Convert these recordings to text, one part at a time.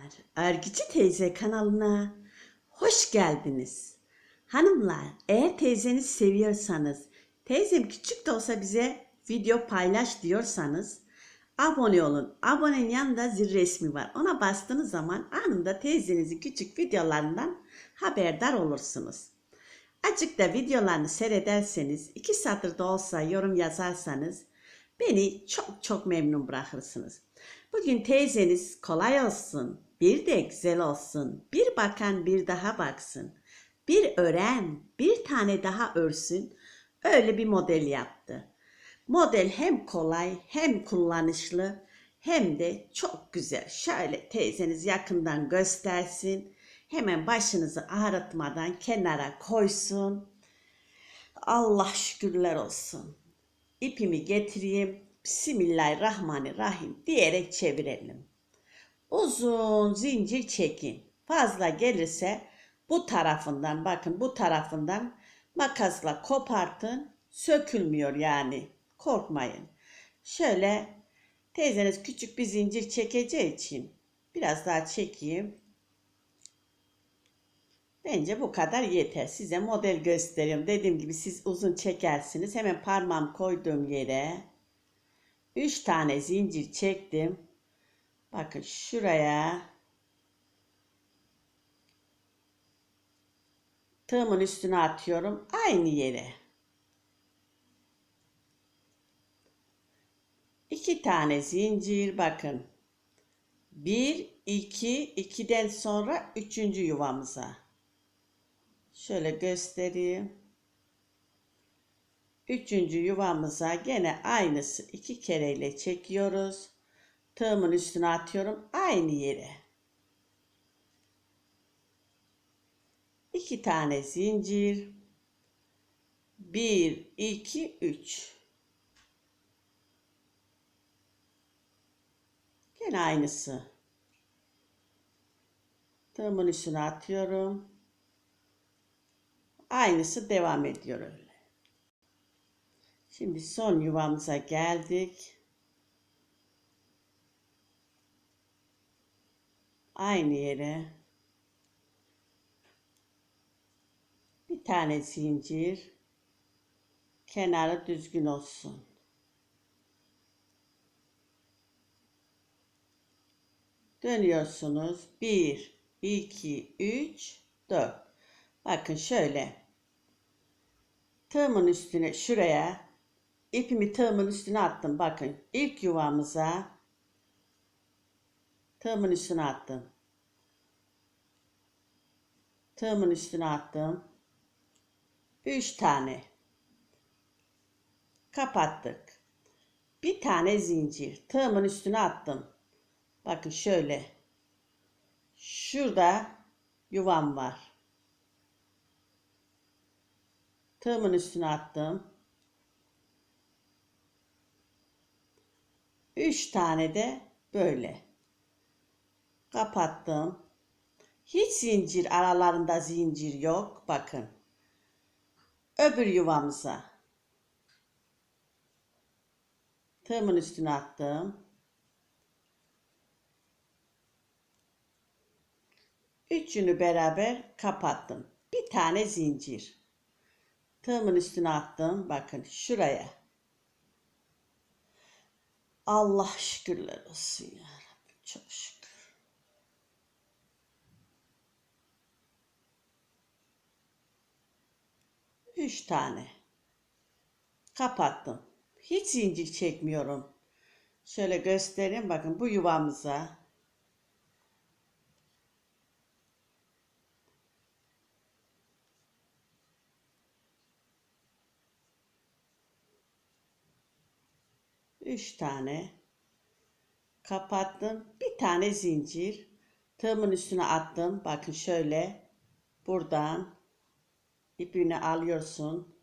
Merhabalar. Örgücü teyze kanalına hoş geldiniz. Hanımlar, eğer teyzenizi seviyorsanız, teyzem küçük de olsa bize video paylaş diyorsanız abone olun. Abonenin yanında zil resmi var. Ona bastığınız zaman anında teyzenizin küçük videolarından haberdar olursunuz. Acık da videolarını seyrederseniz, iki satır da olsa yorum yazarsanız beni çok çok memnun bırakırsınız. Bugün teyzeniz kolay olsun, bir de güzel olsun, bir bakan bir daha baksın, bir ören, bir tane daha örsün, öyle bir model yaptı. Model hem kolay hem kullanışlı hem de çok güzel. Şöyle teyzeniz yakından göstersin. Hemen başınızı ağrıtmadan kenara koysun. Allah şükürler olsun. İpimi getireyim. Bismillahirrahmanirrahim diyerek çevirelim. Uzun zincir çekin. Fazla gelirse bu tarafından bakın bu tarafından makasla kopartın. Sökülmüyor yani. Korkmayın. Şöyle teyzeniz küçük bir zincir çekeceği için biraz daha çekeyim. Bence bu kadar yeter. Size model gösteriyorum. Dediğim gibi siz uzun çekersiniz. Hemen parmağım koyduğum yere 3 tane zincir çektim. Bakın şuraya tığımın üstüne atıyorum. Aynı yere. İki tane zincir bakın. Bir, iki, ikiden sonra üçüncü yuvamıza. Şöyle göstereyim. Üçüncü yuvamıza gene aynısı iki kereyle çekiyoruz. Tığımın üstüne atıyorum aynı yere. İki tane zincir. Bir, iki, üç. Gene aynısı. Tığımın üstüne atıyorum. Aynısı devam ediyor öyle. Şimdi son yuvamıza geldik. Aynı yere bir tane zincir kenarı düzgün olsun. Dönüyorsunuz. 1, 2, 3, 4. Bakın şöyle. Tığımın üstüne şuraya ipimi tığımın üstüne attım. Bakın ilk yuvamıza tığımın üstüne attım. Tığımın üstüne attım. 3 tane. Kapattık. Bir tane zincir. Tığımın üstüne attım. Bakın şöyle. Şurada yuvam var. Tığımın üstüne attım. 3 tane de böyle. Kapattım. Hiç zincir aralarında zincir yok. Bakın. Öbür yuvamıza. Tığımın üstüne attım. Üçünü beraber kapattım. Bir tane zincir. Tığımın üstüne attım. Bakın şuraya. Allah şükürler olsun ya Rabbim. Çok şükür. Üç tane. Kapattım. Hiç zincir çekmiyorum. Şöyle göstereyim. Bakın bu yuvamıza. Üç tane kapattım. Bir tane zincir tığımın üstüne attım. Bakın şöyle buradan ipini alıyorsun.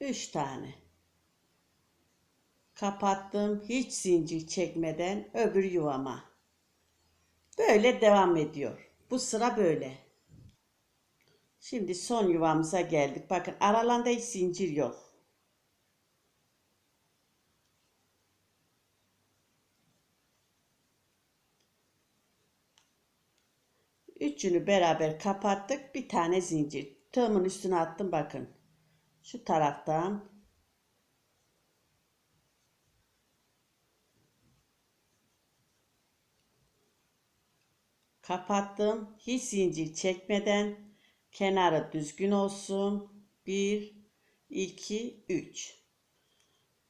Üç tane. Kapattım hiç zincir çekmeden öbür yuvama. Böyle devam ediyor. Bu sıra böyle. Şimdi son yuvamıza geldik. Bakın aralarında hiç zincir yok. Üçünü beraber kapattık. Bir tane zincir. Tığımın üstüne attım bakın. Şu taraftan kapattım. Hiç zincir çekmeden kenarı düzgün olsun. 1 2 3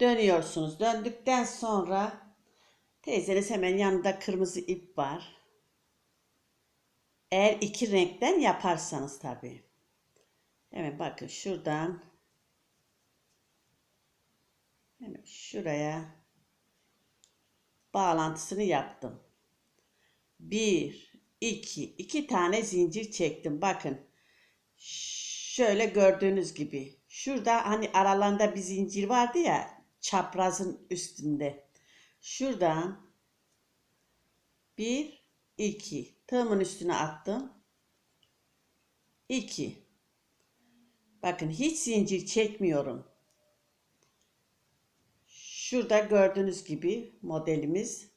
Dönüyorsunuz. Döndükten sonra teyzeniz hemen yanında kırmızı ip var. Eğer iki renkten yaparsanız tabii. Hemen bakın şuradan hemen şuraya bağlantısını yaptım. Bir, iki, iki tane zincir çektim. Bakın şöyle gördüğünüz gibi. Şurada hani aralarında bir zincir vardı ya çaprazın üstünde. Şuradan bir, iki tığımın üstüne attım. 2 Bakın hiç zincir çekmiyorum. Şurada gördüğünüz gibi modelimiz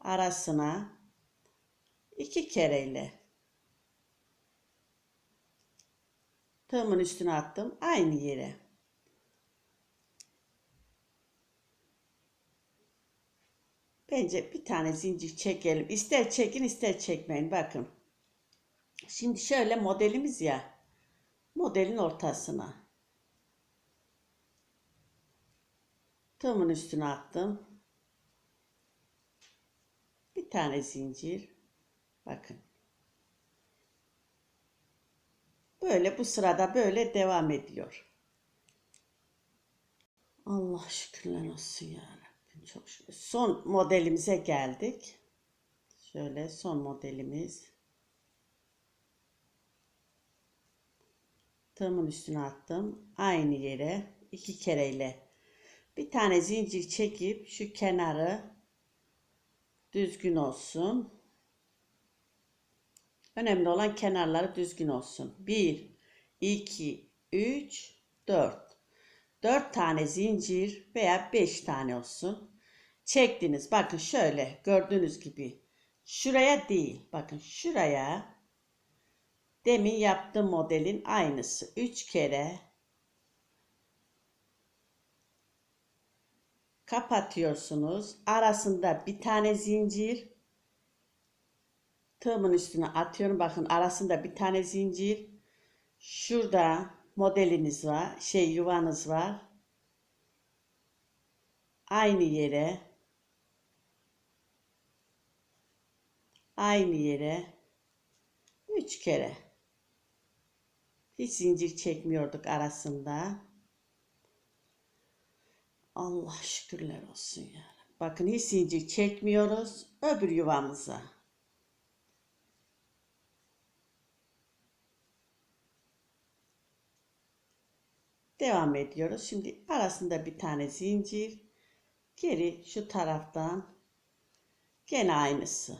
arasına iki kereyle tığımın üstüne attım aynı yere. Bence bir tane zincir çekelim. İster çekin ister çekmeyin. Bakın. Şimdi şöyle modelimiz ya. Modelin ortasına. Tığımın üstüne attım. Bir tane zincir. Bakın. Böyle bu sırada böyle devam ediyor. Allah şükürler olsun ya. Çok. Son modelimize geldik. Şöyle son modelimiz. Tığımın üstüne attım. Aynı yere iki kereyle bir tane zincir çekip şu kenarı düzgün olsun. Önemli olan kenarları düzgün olsun. 1 2 3 4 4 tane zincir veya 5 tane olsun. Çektiniz. Bakın şöyle gördüğünüz gibi. Şuraya değil. Bakın şuraya demin yaptığım modelin aynısı. 3 kere kapatıyorsunuz. Arasında bir tane zincir tığımın üstüne atıyorum. Bakın arasında bir tane zincir. Şurada modeliniz var. Şey yuvanız var. Aynı yere aynı yere 3 kere hiç zincir çekmiyorduk arasında. Allah şükürler olsun ya. Bakın hiç zincir çekmiyoruz öbür yuvamıza. Devam ediyoruz. Şimdi arasında bir tane zincir. Geri şu taraftan gene aynısı.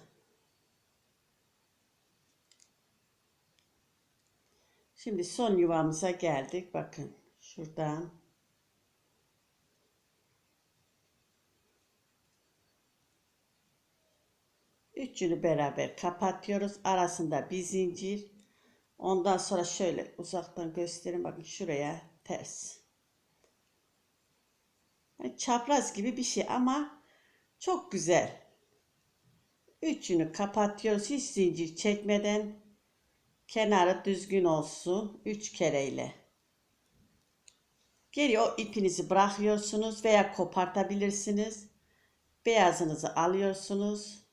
Şimdi son yuvamıza geldik. Bakın şuradan üçünü beraber kapatıyoruz. Arasında bir zincir. Ondan sonra şöyle uzaktan göstereyim. Bakın şuraya ters. Yani çapraz gibi bir şey ama çok güzel. Üçünü kapatıyoruz. Hiç zincir çekmeden kenarı düzgün olsun. Üç kereyle. Geri o ipinizi bırakıyorsunuz veya kopartabilirsiniz. Beyazınızı alıyorsunuz.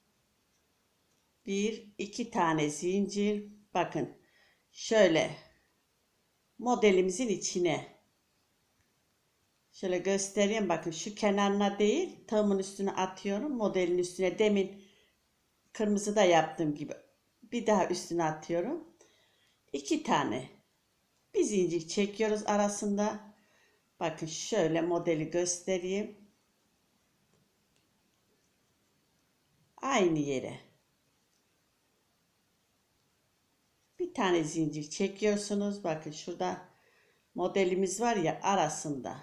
Bir, iki tane zincir. Bakın şöyle modelimizin içine. Şöyle göstereyim bakın şu kenarına değil tığımın üstüne atıyorum modelin üstüne. Demin kırmızı da yaptığım gibi bir daha üstüne atıyorum. İki tane. Bir zincir çekiyoruz arasında. Bakın şöyle modeli göstereyim. Aynı yere Bir tane zincir çekiyorsunuz. Bakın şurada modelimiz var ya arasında.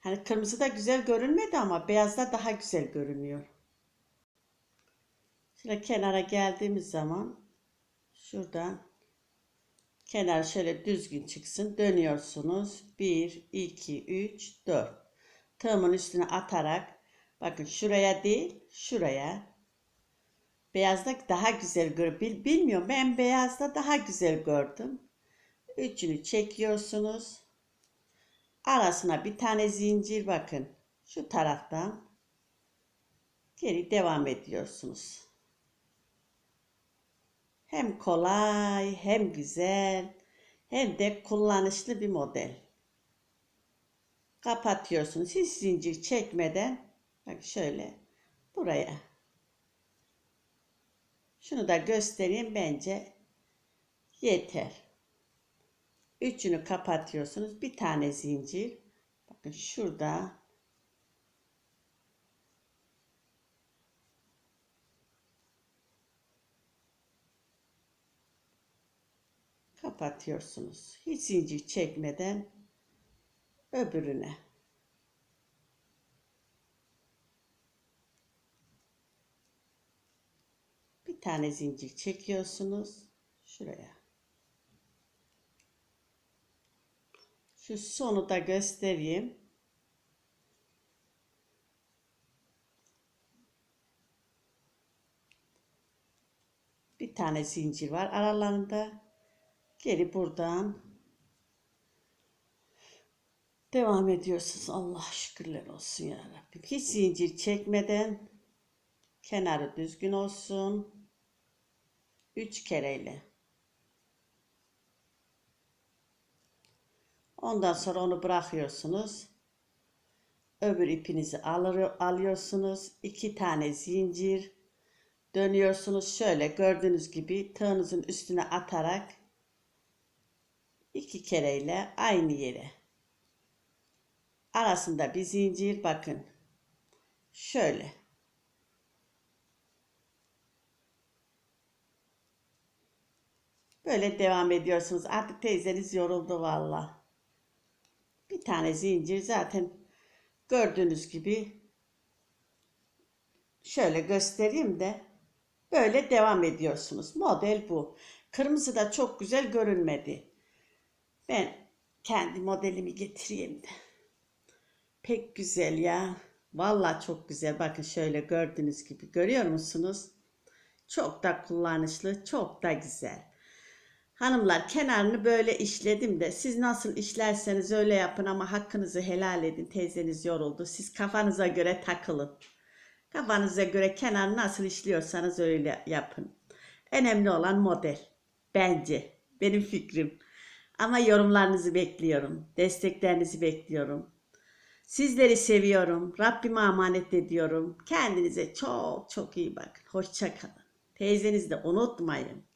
Hani kırmızı da güzel görünmedi ama beyazda daha güzel görünüyor. Şöyle kenara geldiğimiz zaman şuradan kenar şöyle düzgün çıksın. Dönüyorsunuz. 1, 2, 3, 4. Tığımın üstüne atarak bakın şuraya değil şuraya. Beyazda daha güzel gör. Bil- Bilmiyorum ben beyazda daha güzel gördüm. Üçünü çekiyorsunuz. Arasına bir tane zincir bakın. Şu taraftan geri devam ediyorsunuz. Hem kolay, hem güzel, hem de kullanışlı bir model. Kapatıyorsunuz. Hiç zincir çekmeden bak şöyle buraya. Şunu da göstereyim bence yeter. Üçünü kapatıyorsunuz. Bir tane zincir. Bakın şurada kapatıyorsunuz. Hiç zincir çekmeden öbürüne. Bir tane zincir çekiyorsunuz şuraya. Şu sonu da göstereyim. Bir tane zincir var aralarında. Geri buradan devam ediyorsunuz. Allah şükürler olsun ya Rabbim. Hiç zincir çekmeden kenarı düzgün olsun. Üç kereyle. Ondan sonra onu bırakıyorsunuz. Öbür ipinizi alır, alıyorsunuz. iki tane zincir. Dönüyorsunuz şöyle gördüğünüz gibi tığınızın üstüne atarak iki kereyle aynı yere. Arasında bir zincir bakın. Şöyle. Böyle devam ediyorsunuz. Artık teyzeniz yoruldu valla. Bir tane zincir zaten gördüğünüz gibi şöyle göstereyim de böyle devam ediyorsunuz. Model bu. Kırmızı da çok güzel görünmedi. Ben kendi modelimi getireyim de. Pek güzel ya. Vallahi çok güzel. Bakın şöyle gördüğünüz gibi. Görüyor musunuz? Çok da kullanışlı, çok da güzel. Hanımlar kenarını böyle işledim de siz nasıl işlerseniz öyle yapın ama hakkınızı helal edin. Teyzeniz yoruldu. Siz kafanıza göre takılın. Kafanıza göre kenar nasıl işliyorsanız öyle yapın. Önemli olan model. Bence. Benim fikrim. Ama yorumlarınızı bekliyorum. Desteklerinizi bekliyorum. Sizleri seviyorum. Rabbime emanet ediyorum. Kendinize çok çok iyi bakın. Hoşça kalın. Teyzenizi de unutmayın.